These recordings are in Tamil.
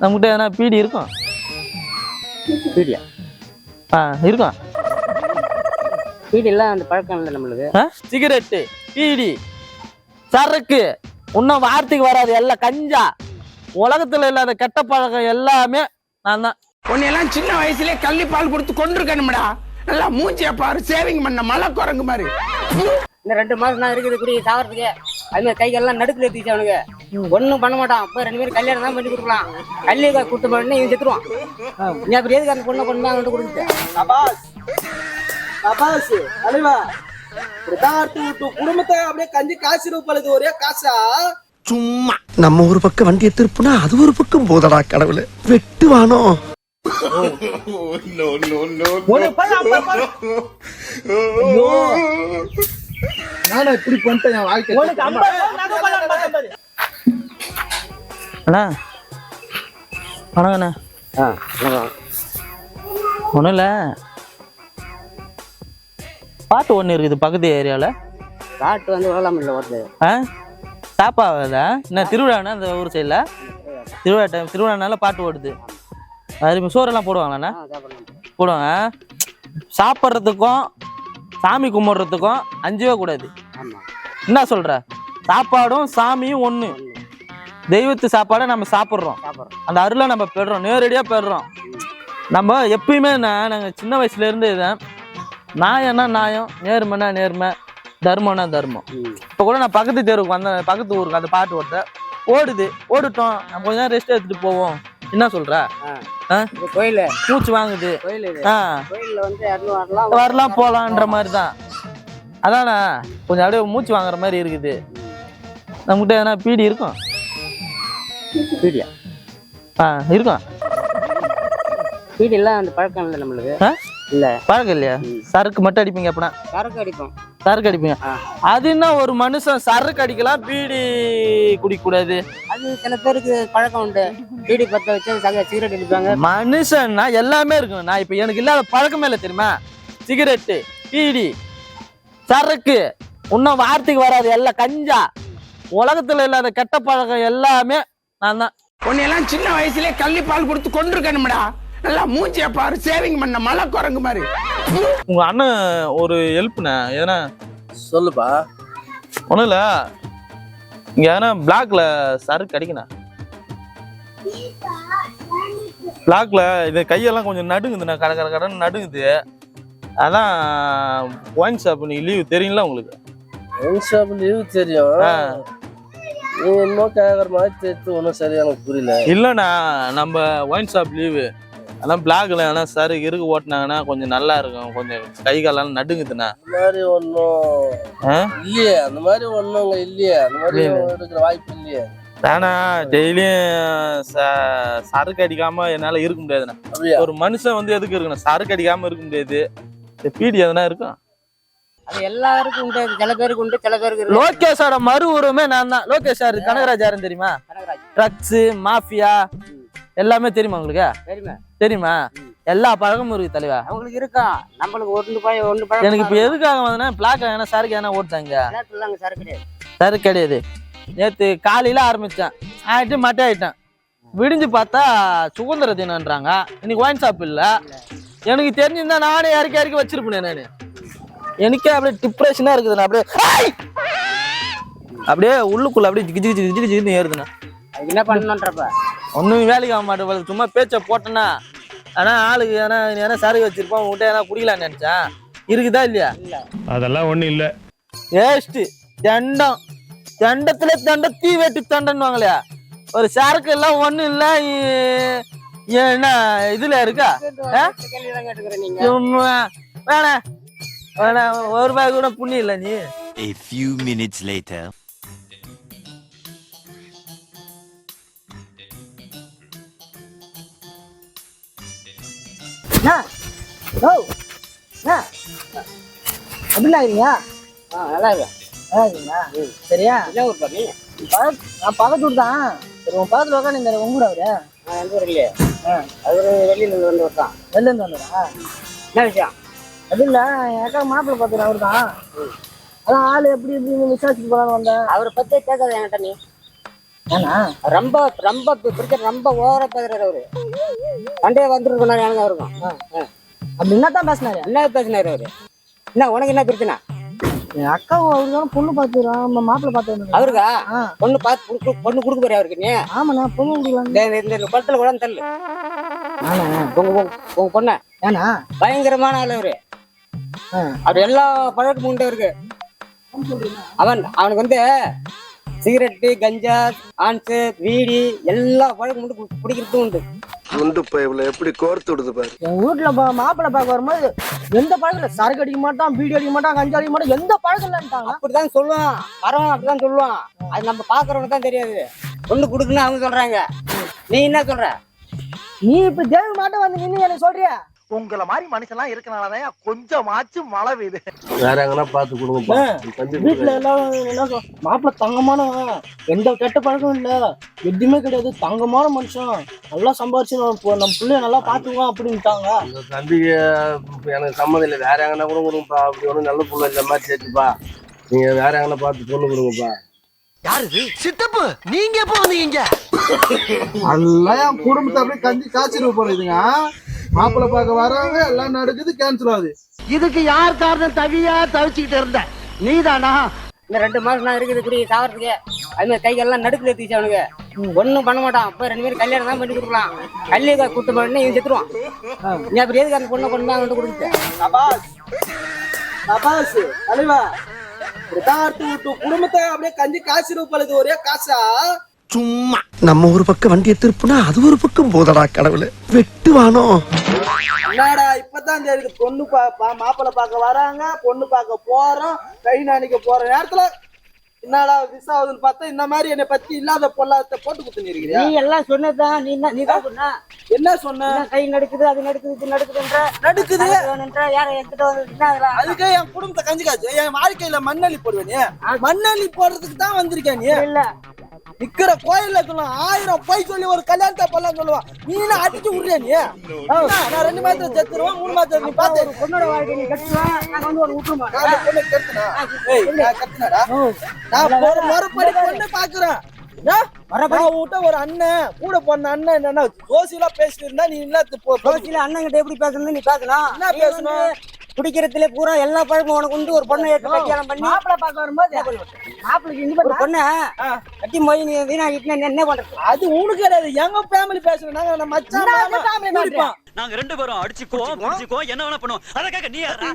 நம்மகிட்ட எதனா பீடி இருக்கும் பீடியா? ஆ இருக்கும் பீடியெல்லாம் அந்த பழக்கம் இல்லை நம்மளுக்கு? சிகரெட்டு பீடி சரக்கு இன்னும் வார்த்தைக்கு வராது எல்லாம் கஞ்சா. உலகத்துல இல்லாத கெட்ட பழக்கம் எல்லாமே நான் தான். உன்னையெல்லாம் சின்ன வயசுலயே கள்ளி பால் கொடுத்து கொண்டிருக்கணும்டா நல்லா மூஞ்சிய பாரு சேவிங் பண்ண மலை குரங்கு மாதிரி. இன்னும் ரெண்டு மாசம் தான் இருக்குது குடி சாவறதுக்கு அது மாதிரி கை கால்லாம் நடுக்குல ஏத்திச்சு அவனுக்கு. ஒண்ணும் பண்ண மாட்டான். அப்ப ரெண்டு பேரும் கல்யாணம் தான் பண்ணி கொடுக்கலாம். கல்வி கொடுத்த உடனே இவன் செத்துருவான். நீ அப்படி எதுக்கு அந்த பொண்ணை கொண்டு அவன்கிட்ட அபாஸ் அலைவா குடும்பத்தை அப்படியே கஞ்சி காசு ரூபாய் ஒரே காசா? சும்மா. நம்ம ஒரு பக்கம் வண்டியை திருப்புனா அது ஒரு பக்கம் போதடா கடவுளே. வெட்டுவானோ நானும் இப்படி பண்ணிட்டேன் என் வாழ்க்கை அண்ணா. வணக்கண்ணா ஒன்றும் இல்லை. பாட்டு ஒன்று இருக்குது பக்கத்து ஏரியாவில் காட்டு வந்து உழலாமல்ல வருது ஆ? சாப்பாவதா என்ன திருவிழாண்ணா அந்த ஊர் சைடில் திருவிழா டைம் திருவிழானால பாட்டு ஓடுது. அது சோறெல்லாம் போடுவாங்களாண்ணா ஆ. போடுவாங்க. சாப்பிட்றதுக்கும் சாமி கும்பிட்றதுக்கும் அஞ்சவே கூடாது. என்ன சொல்ற? சாப்பாடும் சாமியும் ஒன்று தெய்வத்து சாப்பாடை நம்ம சாப்பிட்றோம். சாப்பிடுறோம். அந்த அருளை நம்ம பெறுறோம். நேரடியாக பெறுறோம். நம்ம எப்பயுமே நான் நாங்கள் சின்ன வயசுலேருந்து இதை நியாயம்னா நியாயம் நேர்மைனா நேர்மை தர்மம்னா தர்மம். இப்போ கூட நான் பக்கத்து தெருவுக்கு வந்தேன் பக்கத்து ஊருக்கு அந்த பாட்டு ஓட்ட ஓடுது ஓடுட்டோம் நம்ம கொஞ்ச நேரம் ரெஸ்ட் எடுத்துட்டு போவோம். என்ன சொல்ற? கோயில். மூச்சு வாங்குது. வரலாம் வரலாம் போகலான்ற மாதிரி தான் அதானே? கொஞ்சம் அப்படியே மூச்சு வாங்குற மாதிரி இருக்குது. நம்மகிட்ட எதனா பீடி இருக்கும் பீடியா? ஆ இருக்கும் பீடியெல்லாம் அந்த பழக்கம் இல்லை நம்மளுக்கு? இல்ல. பழக்கம் இல்லையா? சரக்கு மட்டும் அடிப்பீங்க அப்படின்னா? சரக்கு அடிப்போம். சரக்கு அடிப்பீங்க. அது என்ன ஒரு மனுஷன் சரக்கு அடிக்கலாம் பீடி குடிக்க கூடாது அது சில பேருக்கு பழக்கம் உண்டு. பீடி பத்த வச்சு சக சிகரெட் அடிப்பாங்க மனுஷன்னா எல்லாமே இருக்கும் நான் இப்போ எனக்கு இல்லாத பழக்கமே இல்லை தெரியுமா? சிகரெட்டு பீடி சரக்கு இன்னும் வார்த்தைக்கு வராது. எல்லாம் கஞ்சா. உலகத்துல இல்லாத கெட்ட பழக்கம் எல்லாமே நான் தான். உன்னையெல்லாம் சின்ன வயசுலயே கள்ளி பால் கொடுத்து கொண்டிருக்கணும்டா நல்லா மூஞ்சிய பாரு. சேவிங் பண்ண மலை குரங்கு மாதிரி. உங்க அண்ணன் ஒரு ஹெல்ப்ண்ணே எதனா சொல்லுப்பா. ஒன்றும் இல்லை. இங்கே எதனா பிளாக்ல சரக்கு அடிக்கணா பிளாக்ல இது கையெல்லாம் கொஞ்சம் நடுங்குதுண்ணா கட கட கடன்னு நடுங்குது. அதான் ஒயின் ஷாப் நீ லீவு தெரியுங்களா உங்களுக்கு? ஷாப் லீவ் தெரியும். நீ என்னமோ கேட்கற மாதிரி தெரிஞ்சு ஒன்றும் சரியா எனக்கு புரியல. இல்லைண்ணா நம்ம ஒயின் ஷாப் லீவு அதான் பிளாக்ல ஏன்னா சரக்கு இருக்கு ஓட்டினாங்கன்னா கொஞ்சம் நல்லா இருக்கும். கொஞ்சம் கை காலெல்லாம் நடுங்குதுண்ணா. அந்த மாதிரி ஒன்றும் ஆ? இல்லையே. அந்த மாதிரி ஒன்றும் இல்லையே. அந்த மாதிரி. இருக்கிற வாய்ப்பு இல்லையே. வேணா டெய்லியும் ச- சரக்கு அடிக்காம என்னால இருக்க முடியாதுண்ணா. ஒரு மனுஷன் வந்து எதுக்கு இருக்கணும்? சரக்கு அடிக்காம இருக்க முடியாது. பீடி எதனா இருக்கும் அது எல்லாருக்கும் உண்டு. சில பேருக்கு உண்டு சில பேருக்கு. லோகேஷோட மறு உருவமே நான் தான் லோகேஷ் சார் கனகராஜ் யாருன்னு தெரியுமா? கனகராஜ். ட்ரக்ஸ் மாஃபியா எல்லாமே தெரியுமா உங்களுக்கு? தெரியுமா. தெரியுமா? எல்லா பழக்கமும் இருக்கு தலைவா. அவங்களுக்கு இருக்கா? நம்மளுக்கு ஒன்று பழம் ஒன்று பழம் எனக்கு இப்போ எதுக்காக வந்தேன்னா பிளாக் ஏன்னா சரக்கு ஓட்டாங்க அங்க சரக்கு கிடையாது. சரக்கு கிடையாது. நேற்று காலையில ஆரம்பிச்சேன். ஆயிட்டு மட்டை ஆயிட்டேன். விடிஞ்சு பார்த்தா சுதந்திர தினம்ன்றாங்க. இன்னைக்கு ஒயின் ஷாப் இல்லை. எனக்கு தெரிஞ்சிருந்தா நானே இறக்கி இறக்கி வச்சிருப்பேன் நான். எனக்கே அப்படியே டிப்ரெஷனாக இருக்குது. நான் அப்படியே! அப்படியே உள்ளுக்குள்ள அப்படியே ஜிகி ஜிகி ஜிகி ஏறுதுண்ணா. என்ன பண்ணணுன்றப்ப? ஒன்றும் வேலைக்கு ஆக மாட்டேன். சும்மா பேச்சை போட்டேன்னா. ஆனால் ஆளுக்கு ஏன்னா ஏன்னா சரக்கு வச்சிருப்போம் உங்கள்கிட்ட ஏன்னா குடிக்கலாம்னு நினச்சேன் இருக்குதா இல்லையா? அதெல்லாம் ஒண்ணும் இல்ல. வேஸ்ட்டு தண்டம். தண்டத்துல தண்டம் தீ வெட்டி தண்டன்னுவாங்களே. ஒரு சரக்கு எல்லாம் ஒண்ணும் இல்ல என்ன இதுல இருக்கா? வேணாம் வேணாம் ஒரு ரூபாய் கூட புண்ணியம் இல்ல நீ. A few minutes later. அப்படிலாம் இருக்கீங்க ஆ நல்லா இருக்கு நல்லா இருக்கீங்களா? சரியா? என்ன ஊர் பாரு நான் பக்கத்து ஊர் தான். சரி உன் பக்கத்துல உட்காந்து இந்த உங்க கூட அவரு? எந்த ஊர் இல்லையே? அது ஒரு வெளியில இருந்து வந்து ஒருத்தான் வெளில இருந்து வந்துடா என்ன விஷயம்? அது இல்ல என் அக்கா மாப்பிள்ளை பார்த்துட்டு அவர் தான். அதான் ஆள் எப்படி எப்படின்னு விசாரிச்சுட்டு போலான்னு வந்தேன். அவரை பத்தே கேட்காத என்கிட்ட நீ. ஏன்னா ரொம்ப ரொம்ப பிரச்சனை ரொம்ப ஓவரா பேசுறாரு அவரு. சண்டே வந்துட்டு சொன்னாரு எனக்கு அவருக்கும் அப்படி என்ன தான் பேசினாரு? என்ன பேசினாரு அவரு? என்ன உனக்கு என்ன பிரச்சனை? என் அக்கா அவரு தானே பொண்ணு பார்த்துறான் நம்ம மாப்பிள்ளை பார்த்து அவருக்கா. பொண்ணு பார்த்து பொண்ணு கொடுக்க போறியா அவருக்கு நீ? ஆமாண்ணா பொண்ணு கொடுக்கலாம் இந்த குளத்துல கூட தள்ளு. ஆனா உங்க உங்க- உங்க பொண்ண. ஏன்னா? பயங்கரமான ஆள் அவரு. அவர் எல்லா பழக்கமும் உண்டு அவருக்கு. அவன் அவனுக்கு வந்து சிகரெட்டு கஞ்சா ஆன்ஸ் வீடி எல்லா பழக்கமும் உண்டு குடிக்கிறதும் உண்டு. குண்டு பைப்ல எப்படி கோர்த்து விடுது பாரு. என் வீட்டுல பா- மாப்பிள்ளை பார்க்க வரும்போது எந்த பழக்கம் இல்லை சரக்கு அடிக்க மாட்டான் பீடி அடிக்க மாட்டான் கஞ்சா அடிக்க மாட்டான் எந்த பழக்கம் இல்லைன்ட்டாங்க அப்படிதான் சொல்லுவான். வரவன் அப்படிதான் சொல்லுவான். அது நம்ம பாக்குறவனுக்கு தான் தெரியாது. பொண்ணு கொடுக்குன்னு அவங்க சொல்றாங்க. நீ என்ன சொல்ற? நீ இப்ப தேவி மாட்டம் வந்து நின்னு எனக்கு சொல்றியா? உங்களை மாதிரி மனுஷன்லாம் இருக்கனாலதான் கொஞ்சமாச்சும் மழை பெய்யுது. வேற எங்கன்னா பார்த்து கொடுங்கப்பா தம்பி வீட்டுல எல்லாம் என்ன மாப்பிள்ளை தங்கமானவன் எந்த கெட்ட பழக்கம் இல்ல. எதுவுமே கிடையாது. தங்கமான மனுஷன். நல்லா சம்பாரிச்சு நம்ம பிள்ளைய நல்லா பாத்துக்குவான் அப்படின்ட்டாங்க. இந்த தம்பிக்கு எனக்கு சம்மதம் இல்லை. வேற எங்கன்னா கூட கொடுங்கப்பா. அப்படி ஒன்றும் நல்ல புள்ள இந்த மாதிரி சேர்த்துப்பா. நீங்க வேற எங்கன்னா பார்த்து பொண்ணு கொடுங்கப்பா. யாரு சித்தப்பு நீங்க எப்ப வந்தீங்க எல்லாம் என் குடும்பத்தை அப்படியே கஞ்சி காய்ச்சிட்டு போறதுங்க மாப்பிள்ளை பார்க்க வராங்க எல்லாம் நடக்குது கேன்சல் ஆகுது. இதுக்கு யார் காரணம்? தவியா தவிச்சுக்கிட்டு இருந்த. நீதானா? இந்த ரெண்டு மாசம் நான் இருக்குது குடி சாவறதுக்கு. அது மாதிரி கைகள்லாம் நடுக்குல ஏத்திச்சு அவனுக்கு ஒண்ணும் பண்ண மாட்டான். அப்ப ரெண்டு பேரும் கல்யாணம் தான் பண்ணி கொடுக்கலாம். கல்யாண கூட்டு பண்ணி இவன் செத்துருவான். நீ அப்படி எதுக்கு அந்த பொண்ணை கொண்டு அவன்கிட்ட கொடுத்து அபாஸ் அபாஸ் தலைவா குடும்பத்தை அப்படியே கஞ்சி காய்ச்சிட்டு போறது ஒரே காசா? சும்மா. நம்ம ஒரு பக்கம் வண்டியை திருப்புனா அது ஒரு பக்கம் போதடா கடவுளே. வெட்டுவானோ என்னடா இப்பதான் தெரியுது. பொண்ணு பா பா- மாப்பிள்ளை பார்க்க வராங்க பொண்ணு பார்க்க போறோம் கை நாணிக்க போற நேரத்துல என்னடா விசா ஆகுதுன்னு பார்த்தா இந்த மாதிரி என்னை பத்தி இல்லாத பொல்லாத போட்டு கொடுத்துருக்கிறியா நீ எல்லாம் சொன்னதுதான் நீ என்ன நீ தான் சொன்ன? என்ன சொன்ன? கை நடக்குது அது நடக்குது இது நடக்குதுன்ற? நடக்குது. யார என்கிட்ட வந்து அதுக்கே என் குடும்பத்தை கஞ்சி காய்ச்சி. என் வாழ்க்கையில மண்ணள்ளி போடுவே நீ? மண்ணள்ளி போடுறதுக்கு தான் வந்திருக்கேன் நீ? இல்ல. நிக்கிற கோயில்ல சொல்லுவான் ஆயிரம் போய் சொல்லி ஒரு கல்யாணத்தை பண்ணலாம் சொல்லுவான் நீ அடிச்சு விடுறியா நீ? நான் ரெண்டு மாதத்துல செத்துருவேன் மூணு மாதத்துல நீ பாத்து. பொண்ணோட வாழ்க்கை நீ கட்டுவா நாங்க வந்து ஒரு விட்டுருமா நான் பொண்ணை கெடுத்தனா? ஏய், நான் ஒரு மறுபடி பொண்ணு பாக்குறேன். ஒரு அண்ணன் கூட போன அண்ணன் என்னன்னா ஜோசியெல்லாம் பேசிட்டு இருந்தா நீ என்ன கோச்சில அண்ணன் கிட்ட எப்படி பேசணும் நீ பேசலாம். என்ன பேசணும்? குடிக்கிறதுல பூரா எல்லா பழக்கமும் உனக்கு வந்து ஒரு பொண்ணை எடுத்து கல்யாணம் பண்ணி. மாப்பிள்ளை பார்க்க வரும்போது மாப்பிள்ளைக்கு இந்த ஒரு பொண்ணை கட்டி போய் நீ வீணாகிட்டு நீ என்ன பண்றது? அது உனக்கு கிடையாது. எங்க ஃபேமிலி பேசுறோம் நாங்க நம்ம மச்சான் மாமா. குடிப்போம். நாங்க ரெண்டு பேரும் அடிச்சுக்குவோம் பிடிச்சுக்குவோம். என்ன வேணா பண்ணுவோம். அதுக்காக நீ யாரா.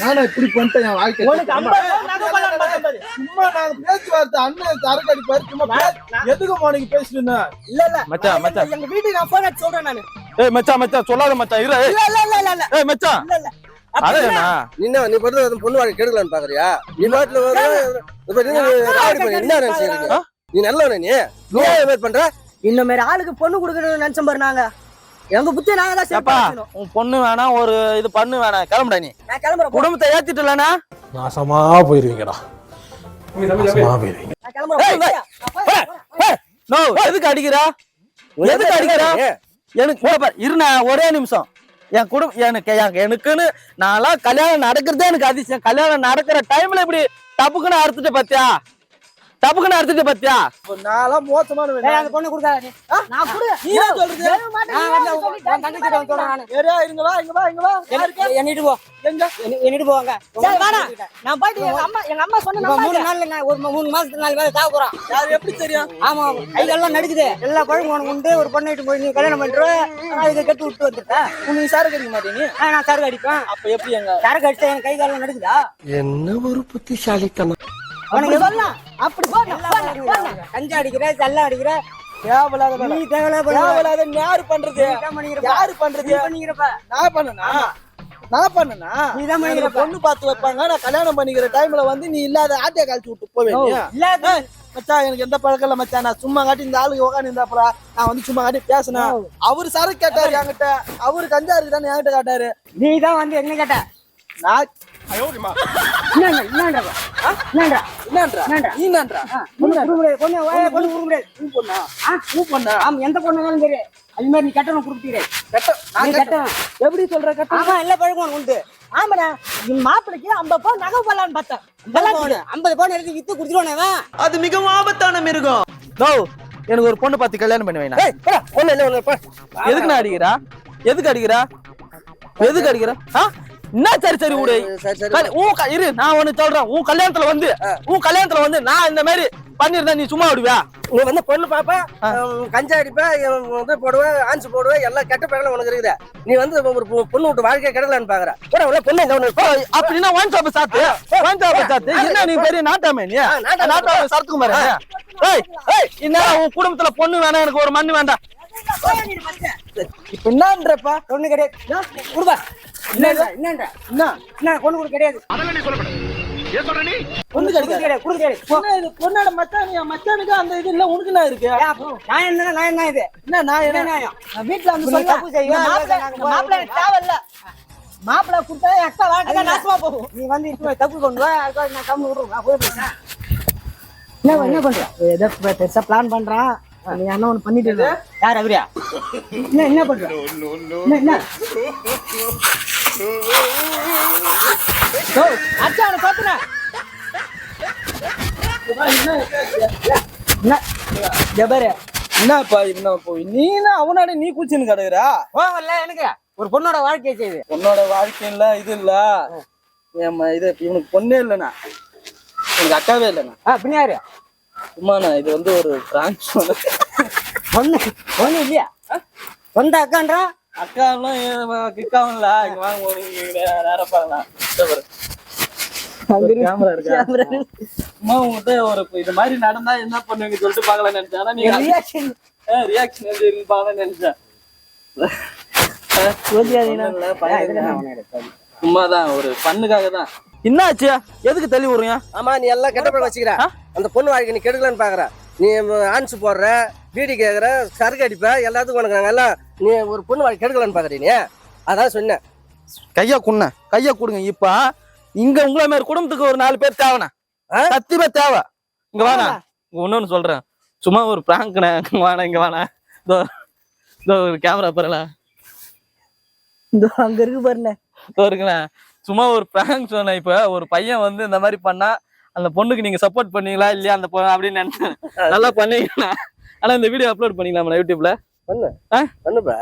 நானும் இப்படி பண்ணிட்டேன் என் வாழ்க்கை உனக்கு ஐம்பது ரூபா நகை பண்ணலாம்னு பார்த்தேன் பாரு. சும்மா நாங்க பேச்சுவார்த்தை அண்ணன் சரக்கு அடிப்பாரு சும்மா எதுக்கு பேசிட்டு இருந்தேன்? இல்ல இல்ல. மச்சான் மச்சான். எங்க வீட்டுக்கு நான் போன் அடிச்சு சொல்றேன் நானு. ஏய் மச்சான் மச்சான் சொல்லாத மச்சான். இரு இல்ல இல்ல இல்ல இல்ல இல்ல. ஏய் மச்சான். இல்ல இல்ல. என்ன? நீ படுத்து பொண்ணு வாழ்க்கை கெடுக்கலான்னு பாக்குறியா? நீ பாட்டுல வர இப்ப நீ ராவடி பண்ணி என்ன நினைச்சிருக்க நீ நல்லவன நீ? ஏன் பண்ற? இந்த மாதிரி ஆளுக்கு பொண்ணு கொடுக்கணும்னு நினைச்சோம் பாரு நாங்க. எங்க புத்தி நாங்க தான் உன் பொண்ணு வேணாம் ஒரு இது பண்ணு வேணாம் கிளம்புடா நீ. நான் கிளம்புறேன். குடும்பத்தை ஏத்திட்டலனா நாசமா போயிருவீங்கடா. எதுக்கு அடிக்கிறா? எதுக்கு அடிக்கிறா? எனக்கு இருண்ணா ஒரே நிமிஷம். என் குடும்பம் எனக்கு என் எனக்குன்னு நான்லாம் கல்யாணம் நடக்கிறதே எனக்கு அதிசயம். கல்யாணம் நடக்கிற டைம்ல இப்படி டப்புக்குன்னு அறுத்துட்டு பாத்தியா? டப்புக்குன்னு அறுத்துட்டு பாத்தியா? நான்லாம் மோசமான அந்த பொண்ணை கொடுக்காத நான் கொடு. நீ சொல்றது. நான் தங்கச்சி கிட்ட வந்து சொல்றேன். நானு ஏரியா இங்க வா இங்க வா இங்க வா. யாருக்கு என்னிட்டு போ. எங்க? என்னி- என்னிட்டு போவாங்க சரி, வேணாம். நான் போயிட்டு எங்க அம்மா எங்க அம்மா சொன்ன மூணு. நாள்ல நான் ஒரு மூணு மாசத்துக்கு நாலு சாக போறான். யார் எப்படி தெரியும்? ஆமா கைகள்லாம் நடுக்குது. எல்லா பழமும் உனக்கு உண்டு. ஒரு பொண்ணை இட்டு போய் நீ கல்யாணம் பண்ணிட்டு நான் இதை கட்டி விட்டு வந்துட்டேன். உனக்கு சாரு கிடைக்க மாட்டேங்க நான் சரக்கு அடிப்பேன். அப்ப எப்படி எங்க? சரக்கு அடிச்சா என் கை காலம் நடுக்குதா? என்ன ஒரு புத்திசாலித்தனம். உனக்கு சொல்லலாம். அப்படி. கஞ்சா அடிக்கிற சல்ல அடிக்கிற தேவையில்லாத. நீ தேவையில்லாத யாரு பண்றது. யாரு பண்றது. நான் பண்ணனா நான் பண்ணனா நீ தான் எனக்கு பண்ணிக்கிறப்ப. பொண்ணு பார்த்து வைப்பாங்க நான் கல்யாணம் பண்ணிக்கிற டைம்ல வந்து நீ இல்லாத ஆட்டிய கழிச்சு விட்டு போவேன். இல்லாத மச்சான் எனக்கு எந்த பழக்கம் இல்ல மச்சான் நான் சும்மா காட்டி இந்த ஆளுக்கு உட்காந்து இருந்தாப்புல நான் வந்து சும்மா காட்டி பேசினேன் அவரு சரக்கு கேட்டாரு என்கிட்ட அவரு கஞ்சா இருக்குதான்னு என்கிட்ட காட்டாரு நீ தான் வந்து என்ன கேட்ட நான் என்னடா என்னடா என்னடா என்னன்றா என்னன்றா? நீ என்னன்றா பொண்ணு முடியாது பொண்ணு வாயை பொண்ணு கொடுக்க முடியாது நீ பொண்ணா ஆ? நீ பொண்ணா ஆமா எந்த பொண்ணு வேணும் தெரியும் அது மாதிரி நீ கட்டணம் கொடுத்துக்கிறேன் கட்ட நான் கட்ட கட்டணம் எப்படி சொல்ற கட்ட ஆமா எல்லா பழக்கம் உண்டு ஆமாடா என் மாப்பிளைக்கு ஐம்பது பவுன் நகை போடலான்னு பார்த்தேன் ஐம்பது பவுன் எடுத்து வித்து குடுத்துருவானே அது மிகவும் ஆபத்தான மிருகம் நோ எனக்கு ஒரு பொண்ணு பார்த்து கல்யாணம் பண்ணி வைனா ஒண்ணு இல்ல ஒண்ணு போ. எதுக்கு நான் அடிக்கிறா எதுக்கு அடிக்கிறா எதுக்கு அடிக்கிறா ஆ என்ன சரி சரி விடு. உன் இரு நான் ஒண்ணு சொல்றேன். உன் கல்யாணத்துல வந்து உன் கல்யாணத்துல வந்து நான் இந்த மாதிரி பண்ணிருந்தா நீ சும்மா விடுவியா? நீ வந்து பொண்ணு பாப்ப கஞ்சா அடிப்ப இது போடுவ ஆன்ஸ் போடுவ எல்லாம் கெட்ட பழக்கம் உனக்கு இருக்குது. நீ வந்து ஒரு பொண்ணு விட்டு வாழ்க்கை கெடலான்னு பாக்குற. உள்ள பொண்ணு அப்படின்னா ஒன் ஷாப் சாத்து. ஒன் ஷாப் சாத்து. என்ன நீ பெரிய நாட்டாமே நீ? நாட்டாமை. நாட்டாமே சரத்துக்கு மாதிரி ஏய் ஏய் என்ன உன் குடும்பத்துல பொண்ணு வேணாம் எனக்கு ஒரு மண்ணு வேண்டாம். இப்ப என்னன்றப்பா? கிடையாது. கொடுப்பா. என்னன்றா என்னன்றா என்ன என்ன பொண்ணு கொடுக்க கிடையாது. கிடைக்காது கிடையாது. கொடுக்க கிடையாது. பொண்ணோட மச்சான் மச்சானுக்கு அந்த இது இல்ல உனக்கு என்ன இருக்கு? நான் என்ன நான் என்ன இது? என்ன நான் என்ன நியாயம்? நான் வீட்டுல வந்து சொல்ல தப்பு மாப்பிள்ளை தேவையில்ல. மாப்பிள்ளை கொடுத்தா அக்கா வாழ்க்கை நாசமா போகும். நீ வந்து இப்போ தப்பு கொண்டு வா. அதுக்காக நான் கம்மி விடுறேன் நான் போய் என்ன என்ன பண்ற? ஏதோ பெருசா பிளான் பண்றான். என்ன ஒண்ணு பண்ணிட்டு யார் அவரியா என்ன என்ன பண்ற? என்ன அச்சா அவனை பாத்துன என்னப்பா என்ன போய் நீ என்ன அவனாட நீ கூச்சின்னு கிடக்குறா? போகல எனக்கு. ஒரு பொண்ணோட வாழ்க்கையை செய்யுது உன்னோட வாழ்க்கை இல்ல இது இல்ல. இது இவனுக்கு பொண்ணே இல்லைண்ணா. எனக்கு அக்காவே இல்லைண்ணா. ஆ பின்னாரு சும்மாண்ணா இது வந்து ஒரு பிராங்க் பொண்ணு பொண்ணு இல்லையா? சொந்த அக்கான்றா? அக்காலாம் கிக்காவும் இல்ல. இங்க வாங்க கேமரா இருக்கா? அம்மா உங்ககிட்ட ஒரு இது மாதிரி நடந்தா என்ன பண்ணுவீங்க சொல்லிட்டு பார்க்கலாம் நினைச்சேன். ஆனா நீங்க ரியாக்ஷன் ரியாக்ஷன் எப்படி இருக்குன்னு பார்க்கலாம் நினைச்சேன். சும்மாதான் ஒரு பண்ணுக்காக தான் என்னாச்சு? எதுக்கு தள்ளி விடுறீங்க? ஆமா நீ எல்லாம் கெட்ட பழக்கம் வச்சுக்கிற. அந்த பொண்ணு வாழ்க்கை நீ கெடுக்கலான்னு பாக்குற. நீ ஆன்ஸ் போடுற பீடி கேக்குற சரக்கு அடிப்ப எல்லாத்துக்கும் உனக்கு எல்லாம் நீ ஒரு பொண்ணு வாழ்க்கை கெடுக்கலான்னு பாக்குறீ நீ. அதான் சொன்னேன். கையா குண்ண. கையா கொடுங்க. இப்ப இங்க உங்கள மாதிரி குடும்பத்துக்கு ஒரு நாலு பேர் தேவைண்ணா. ஆ? சத்தியமா தேவை. இங்க வாண்ணா. இங்க இன்னொன்னு சொல்றேன். சும்மா ஒரு பிராங்க்ண்ணே. இங்க வாண்ணா இங்க வாண்ணா. இதோ இதோ ஒரு கேமரா பாருங்களா இந்த அங்க இருக்கு பாருண்ணே. இதோ இருக்குண்ணே. சும்மா ஒரு பிராங்க் சொன்னேன். இப்ப ஒரு பையன் வந்து இந்த மாதிரி பண்ணா அந்த பொண்ணுக்கு நீங்க சப்போர்ட் பண்ணீங்களா இல்லையா அந்த அப்படின்னு நினைச்சேன். நல்லா பண்ணீங்களா ஆனா இந்த வீடியோ அப்லோட் பண்ணிக்கலாமா யூடியூப்ல பண்ணு? பண்ணுப்பா.